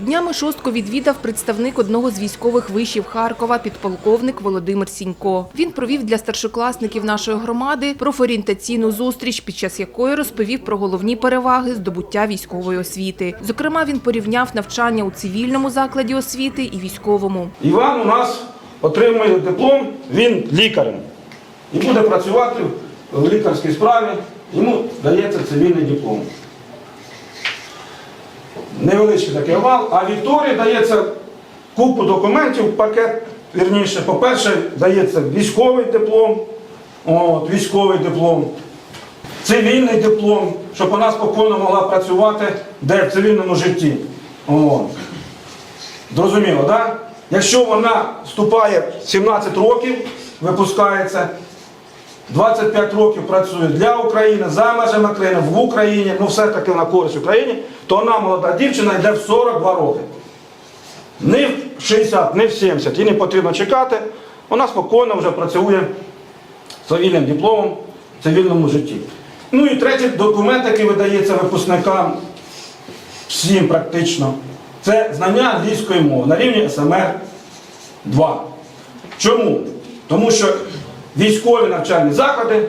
Днями шостку відвідав представник одного з військових вишів Харкова, підполковник Володимир Сінько. Він провів для старшокласників нашої громади профорієнтаційну зустріч, під час якої розповів про головні переваги здобуття військової освіти. Зокрема, він порівняв навчання у цивільному закладі освіти і військовому. Іван у нас отримує диплом, він лікарем. І буде працювати в лікарській справі, йому дається цивільний диплом. Невеличкий такий овал, а Вікторії дається купу документів, пакет, вірніше, по-перше, дається військовий диплом, от, військовий диплом, цивільний диплом, щоб вона спокійно могла працювати де в цивільному житті. Зрозуміло, так? Да? Якщо вона вступає 17 років, випускається, 25 років працює для України, за межами країни, в Україні, ну все-таки на користь Україні, то вона молода дівчина йде в 42 роки. Не в 60, не в 70. Їй не потрібно чекати. Вона спокійно вже працює цивільним дипломом в цивільному житті. Ну і третій документ, який видається випускникам всім практично, це знання англійської мови на рівні СМР 2. Чому? Тому що військові навчальні заклади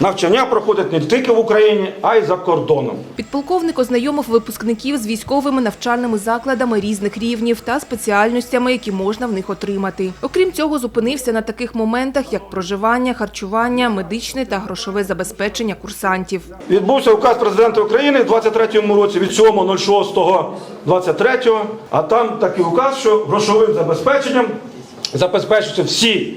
навчання проходять не тільки в Україні, а й за кордоном. Підполковник ознайомив випускників з військовими навчальними закладами різних рівнів та спеціальностями, які можна в них отримати. Окрім цього, зупинився на таких моментах, як проживання, харчування, медичне та грошове забезпечення курсантів. Відбувся указ президента України в 23-му році від 7.06.23, а там такий указ, що грошовим забезпеченням забезпечуються всі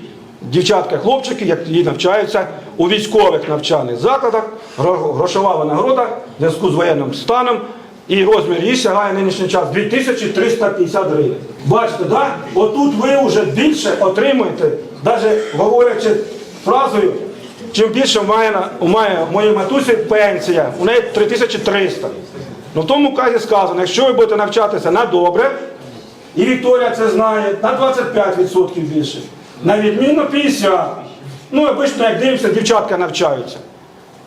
дівчатка, хлопчики, які навчаються у військових навчальних закладах. Грошова винагорода в зв'язку з воєнним станом і розмір її сягає нинішній час 2350 гривень. Бачите, да? отут ви вже більше отримуєте, навіть говорячи фразою, Чим більше має, має моєї матусі пенсія, у неї 3300. Ну в тому казі сказано, якщо ви будете навчатися на добре, і Вікторія це знає, на 25% більше, на відмінно 50%. Ну, обично, як дивимося, дівчатка навчаються.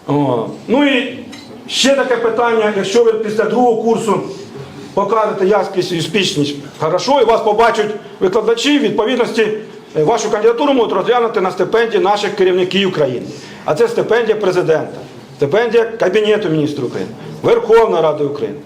О. Ну і ще таке питання, якщо ви після другого курсу покажете якість і успішність хорошо, і вас побачать викладачі, в відповідності е, вашу кандидатуру можуть розглянути на стипендії наших керівників України. А це стипендія президента, стипендія Кабінету міністрів України, Верховної Ради України,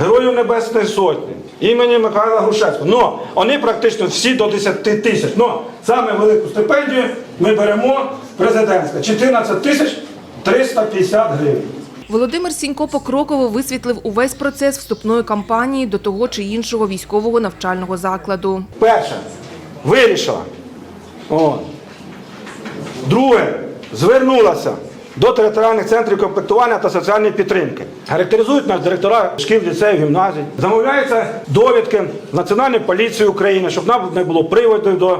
Героїв Небесної Сотні, імені Михайла Грушевського. Но вони практично всі до 10 тисяч. Но саме велику стипендію ми беремо президентська 14 тисяч 350 гривень. Володимир Сінько покроково висвітлив увесь процес вступної кампанії до того чи іншого військового навчального закладу. Перше, вирішила. О. Друге, звернулася до територіальних центрів комплектування та соціальної підтримки. Характеризують нас директора шкіл, ліцеїв, гімназій. Замовляються довідки Національної поліції України, щоб нам не було приводу до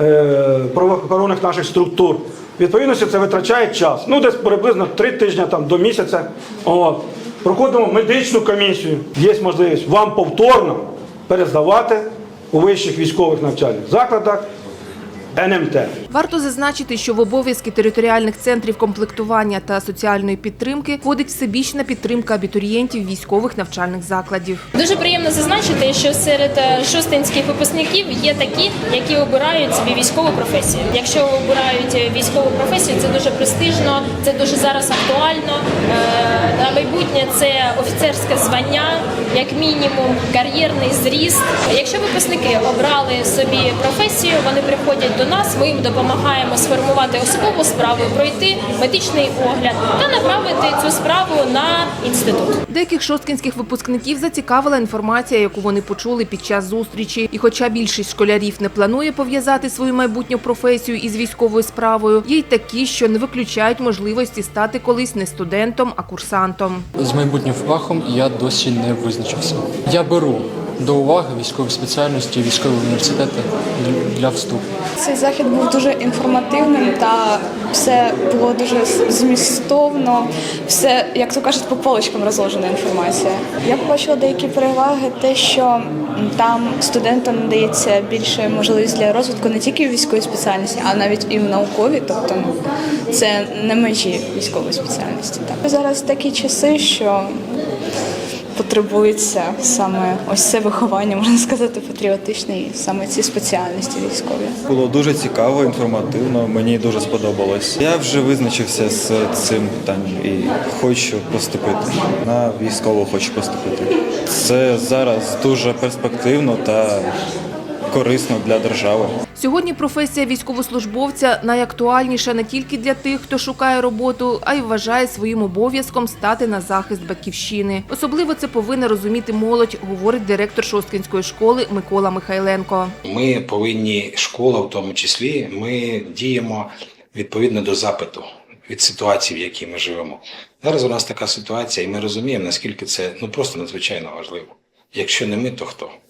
е, правоохоронних наших структур. Відповідності це витрачає час. Ну, десь приблизно три тижні там, до місяця. От. Проходимо медичну комісію. Є можливість вам повторно перездавати у вищих військових навчальних закладах НМТ. Варто зазначити, що в обов'язки територіальних центрів комплектування та соціальної підтримки входить всебічна підтримка абітурієнтів військових навчальних закладів. Дуже приємно зазначити, що серед е, шостинських випускників є такі, які обирають собі військову професію. Якщо обирають е, військову професію, це дуже престижно, це дуже зараз актуально. Е, На майбутнє це офіцерське звання, як мінімум, кар'єрний зріст. Якщо випускники обрали собі професію, вони приходять до нас. Ми їм допомагаємо сформувати особову справу, пройти медичний огляд та направити цю справу на інститут. Деяких шосткінських випускників зацікавила інформація, яку вони почули під час зустрічі. І хоча більшість школярів не планує пов'язати свою майбутню професію із військовою справою, є й такі, що не виключають можливості стати колись не студентом, а курсантом. З майбутнім фахом я досі не визначився. Я беру до уваги військові спеціальності, військові університети для вступу. Цей захід був дуже інформативним та все було дуже змістовно, все, як то кажуть, по полочкам розложена інформація. Я побачила деякі переваги, те, що там студентам надається більше можливість для розвитку не тільки в військовій спеціальності, а навіть і в науковій, тобто ну, це не межі військової спеціальності. Так. Зараз такі часи, що потребується саме ось це виховання, можна сказати, патріотичне і саме ці спеціальності військові. Було дуже цікаво, інформативно. Мені дуже сподобалось. Я вже визначився з цим питанням і хочу поступити. На військову хочу поступити. Це зараз дуже перспективно та корисно для держави. Сьогодні професія військовослужбовця найактуальніша не тільки для тих, хто шукає роботу, а й вважає своїм обов'язком стати на захист батьківщини. Особливо це повинна розуміти молодь, говорить директор Шосткинської школи Микола Михайленко. Ми повинні, школа в тому числі, ми діємо відповідно до запиту від ситуації, в якій ми живемо. Зараз у нас така ситуація, і ми розуміємо, наскільки це ну просто надзвичайно важливо. Якщо не ми, то хто?